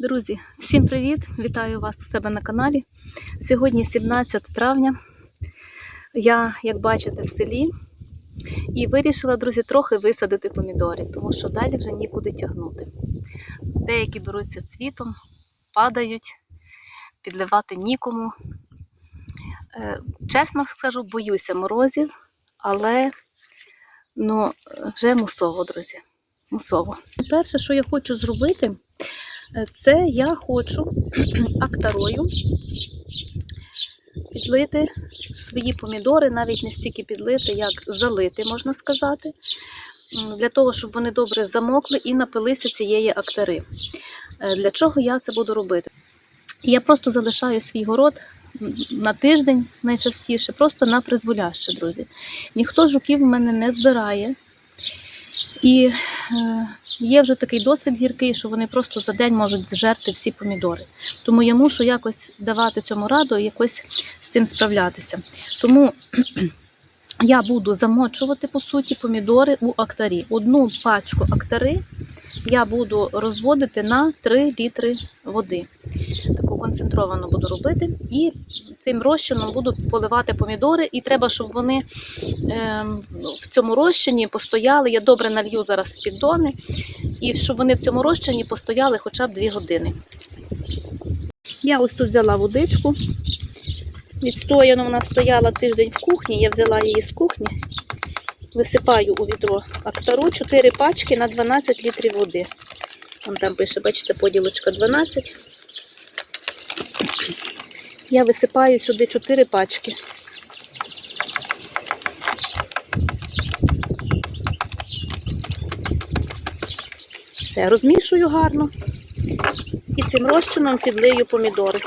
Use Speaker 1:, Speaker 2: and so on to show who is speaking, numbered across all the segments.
Speaker 1: Друзі, всім привіт! Вітаю вас у себе на каналі. Сьогодні 17 травня. Я, як бачите, в селі і вирішила, друзі, трохи висадити помідори, тому що далі вже нікуди тягнути. Деякі беруться цвітом, падають, підливати нікому. Е, Чесно скажу, боюся морозів, але ну, вже мусово, друзі. Мусово. Перше, що я хочу зробити, це я хочу актарою підлити свої помідори, навіть не стільки підлити, як залити, можна сказати, для того, щоб вони добре замокли і напилися цієї актари. Е, Для чого я це буду робити? Я просто залишаю свій город на тиждень найчастіше, просто на призволяще, друзі. Ніхто жуків в мене не збирає. І е, є вже такий досвід гіркий, що вони просто за день можуть зжерти всі помідори. Тому я мушу якось давати цьому раду і якось з цим справлятися. Тому я буду замочувати, по суті, помідори у актарі. Одну пачку актари я буду розводити на 3 літри води. Таку концентровану буду робити. І цим розчином буду поливати помідори. І треба, щоб вони ем, в цьому розчині постояли. Я добре налью зараз піддони, і щоб вони в цьому розчині постояли хоча б 2 години. Я ось тут взяла водичку. Відстояно вона стояла тиждень в кухні, я взяла її з кухні, висипаю у відро актару 4 пачки на 12 літрів води. Вон там пише, бачите, поділочка 12. Я висипаю сюди 4 пачки. Все, розмішую гарно. І цим розчином підлию помідори.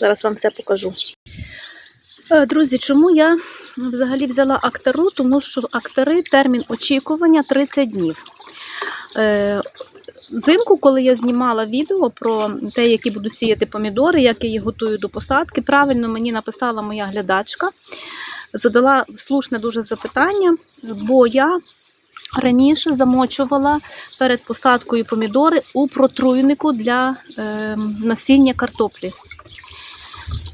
Speaker 1: Зараз вам все покажу. Е, Друзі, чому я взагалі взяла актару? Тому що в актари термін очікування 30 днів. Е, Взимку, коли я знімала відео про те, які буду сіяти помідори, як я їх готую до посадки, правильно мені написала моя глядачка, задала слушне дуже запитання, бо я раніше замочувала перед посадкою помідори у протруйнику для е, насіння картоплі.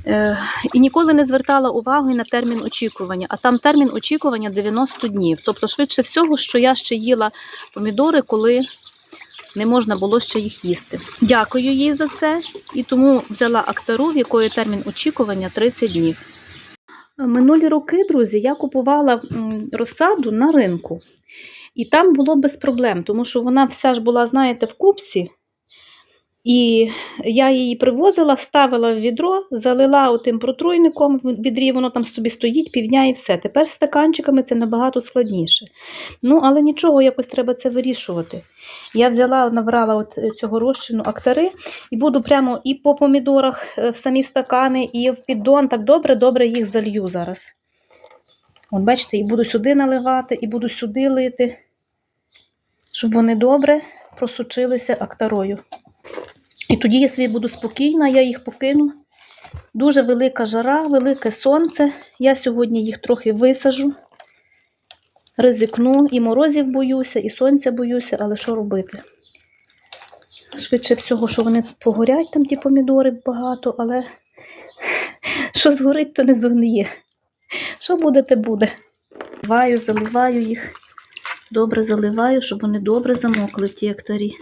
Speaker 1: Е, І ніколи не звертала уваги на термін очікування, а там термін очікування 90 днів. Тобто, швидше всього, що я ще їла помідори, коли не можна було ще їх їсти. Дякую їй за це і тому взяла актару, в якої термін очікування 30 днів. Минулі роки, друзі, я купувала розсаду на ринку. І там було без проблем, тому що вона вся ж була, знаєте, в купці. І я її привозила, ставила в відро, залила отим протруйником в відрі, воно там собі стоїть півдня і все. Тепер з стаканчиками це набагато складніше. Ну, але нічого, якось треба це вирішувати. Я взяла, набрала от е, цього розчину актари і буду прямо і по помідорах е, в самі стакани, і в піддон. Так добре-добре їх залью зараз. От бачите, і буду сюди наливати, і буду сюди лити, щоб вони добре просучилися актарою. І тоді я собі буду спокійна, я їх покину. Дуже велика жара, велике сонце. Я сьогодні їх трохи висажу, ризикну, і морозів боюся, і сонця боюся, але що робити? Швидше всього, що вони погорять, там ті помідори багато, але що згорить, то не згниє. Що буде, те буде. Заливаю, заливаю їх, добре заливаю, щоб вони добре замокли ті актарі.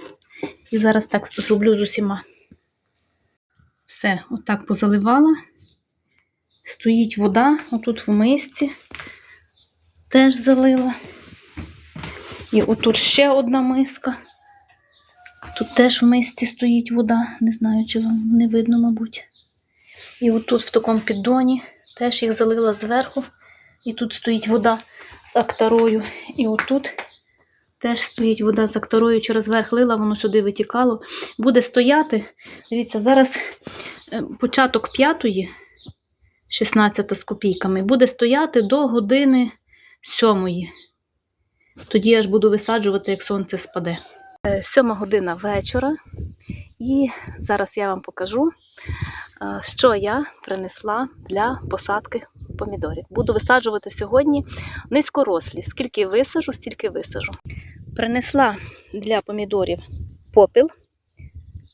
Speaker 1: І зараз так зроблю з усіма. Все, отак позаливала. Стоїть вода, отут в мисці теж залила. І отут ще одна миска. Тут теж в мисці стоїть вода. Не знаю, чи вам не видно, мабуть. І отут в такому піддоні теж їх залила зверху. І тут стоїть вода з актарою. І отут теж стоїть вода з акторою через верх лила, воно сюди витікало. Буде стояти. Дивіться, зараз е, початок п'ятої, 16 з копійками, буде стояти до години сьомої. Тоді я ж буду висаджувати, як сонце спаде. Е, Сьома година вечора. І зараз я вам покажу, що я принесла для посадки помідорів. Буду висаджувати сьогодні низькорослі. Скільки висажу, стільки висажу. Принесла для помідорів попіл.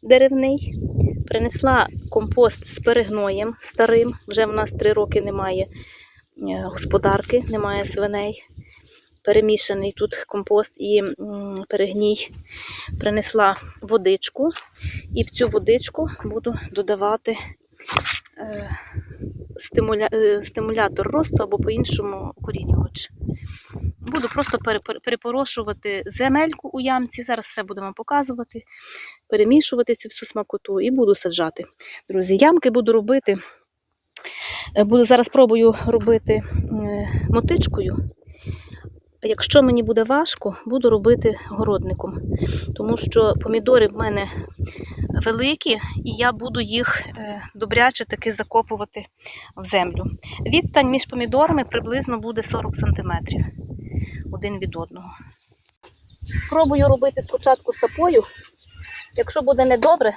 Speaker 1: деревний. Принесла компост з перегноєм старим. Вже в нас три роки немає е, господарки, немає свиней. Перемішаний тут компост і перегній. Принесла водичку, і в цю водичку буду додавати е, е, стимулятор росту або по-іншому укорінювач. Буду просто пере- пере- перепорошувати земельку у ямці. Зараз все будемо показувати, перемішувати цю всю смакоту і буду саджати. Друзі, ямки буду робити. е, Буду зараз пробую робити мотичкою. Якщо мені буде важко, буду робити городником, тому що помідори в мене великі, і я буду їх е, добряче таки закопувати в землю. Відстань між помідорами приблизно буде 40 см один від одного. Пробую робити спочатку сапою. Якщо буде недобре,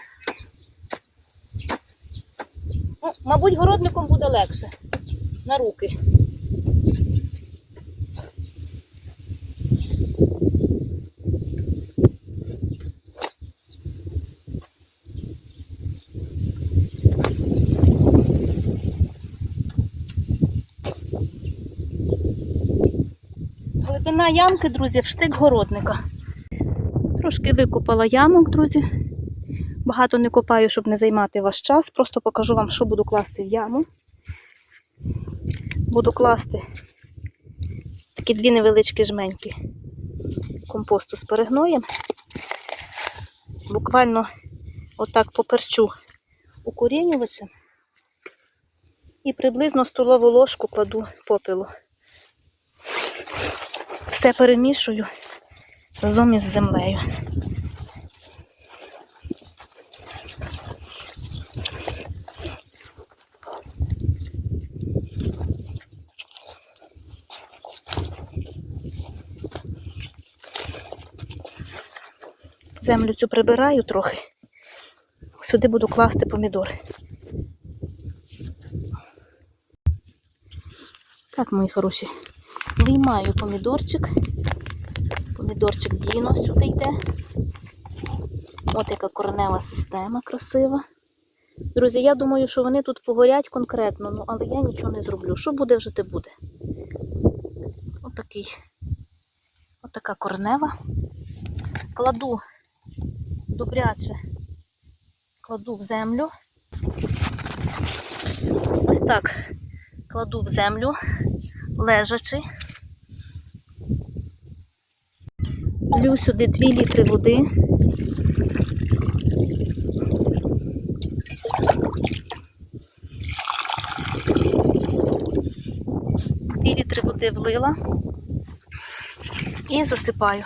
Speaker 1: ну, мабуть, городником буде легше на руки. Глибина ямки, друзі, в штик городника. Трошки викопала ямок, друзі. Багато не копаю, щоб не займати ваш час. Просто покажу вам, що буду класти в яму. Буду класти такі дві невеличкі жменьки компосту з. Буквально отак поперчу укорінювачем. І приблизно столову ложку кладу попелу. Все перемішую разом із землею. Землю цю прибираю трохи. Сюди буду класти помідори. Так, мої хороші, виймаю помідорчик. Помідорчик Діно сюди йде. От яка коренева система красива. Друзі, я думаю, що вони тут погорять конкретно, ну, але я нічого не зроблю. Що буде, вже те буде. Отакий. Отака коренева. Кладу добряче, кладу в землю. Ось так кладу в землю, лежачи. Лю сюди 2 літри води. Дві літри води влила і засипаю.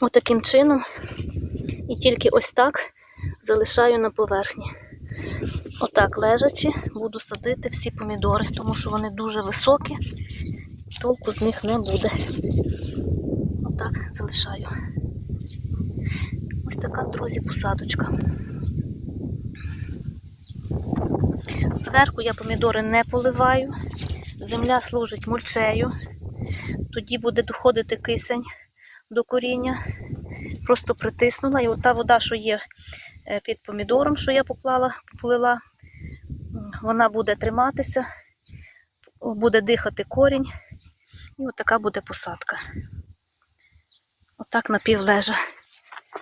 Speaker 1: Отаким чином. І тільки ось так залишаю на поверхні. Отак лежачи, буду садити всі помідори, тому що вони дуже високі, толку з них не буде. Отак залишаю. Ось така, друзі, посадочка. Зверху я помідори не поливаю. Земля служить мульчею. Тоді буде доходити кисень до коріння. Просто притиснула. І ота вода, що є е, під помідором, що я поклала, полила, вона буде триматися, буде дихати корінь. І отака буде посадка. Отак напівлежа.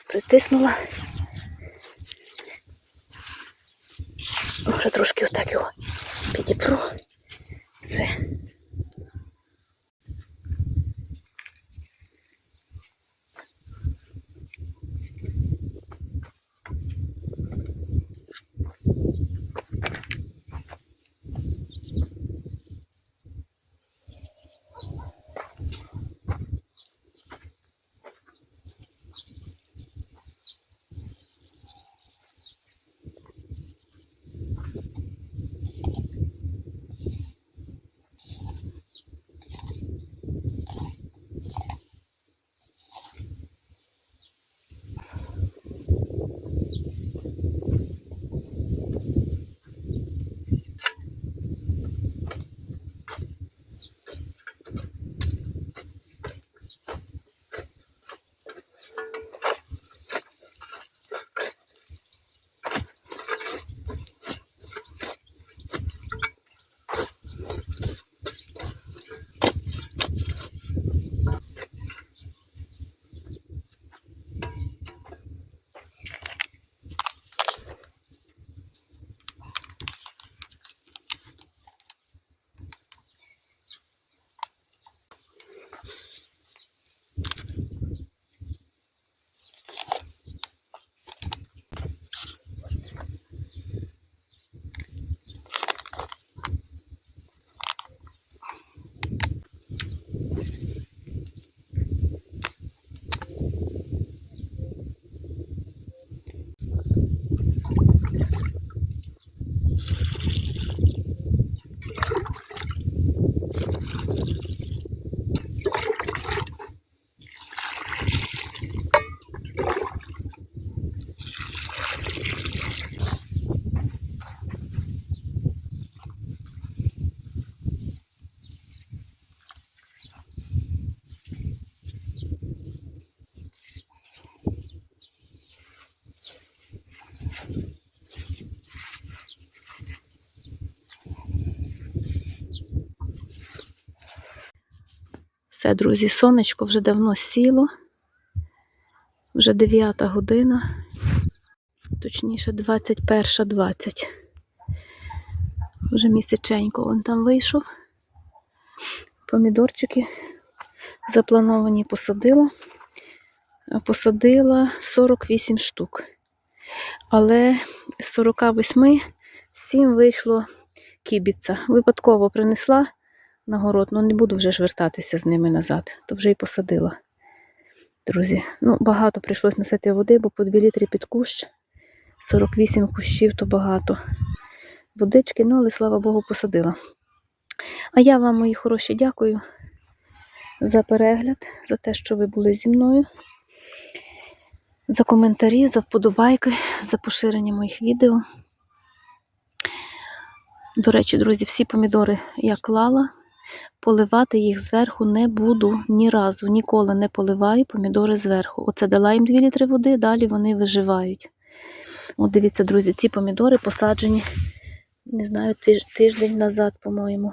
Speaker 1: Притиснула. Може трошки отак його підіпру. Все. Все, друзі, сонечко вже давно сіло. Вже 9 година, точніше 21.20. Вже місяченько вон там вийшов. Помідорчики заплановані посадила. Посадила 48 штук. Але з 48 7 вийшло кібіця. Випадково принесла на город, ну не буду вже ж вертатися з ними назад, то вже і посадила. Друзі, ну багато прийшлось носити води, бо по 2 літри під кущ. 48 кущів то багато. Водички, ну але слава Богу, посадила. А я вам, мої хороші, дякую за перегляд, за те, що ви були зі мною, за коментарі, за вподобайки, за поширення моїх відео. До речі, друзі, всі помідори я клала. Поливати їх зверху не буду ні разу, ніколи не поливаю помідори зверху. Оце дала їм 2 літри води, далі вони виживають. От дивіться, друзі, ці помідори посаджені, не знаю, тиж, тиждень назад, по-моєму.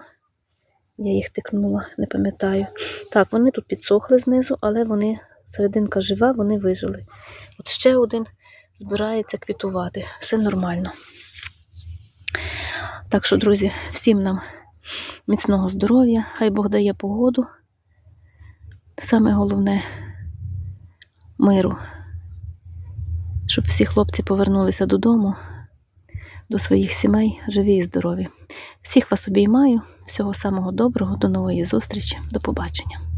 Speaker 1: Я їх тикнула, не пам'ятаю. Так, вони тут підсохли знизу, але вони, серединка жива, вони вижили. От ще один збирається квітувати. Все нормально. Так що, друзі, всім нам міцного здоров'я, хай Бог дає погоду. Саме головне миру, щоб всі хлопці повернулися додому, до своїх сімей, живі і здорові. Всіх вас обіймаю, всього самого доброго, до нової зустрічі, до побачення.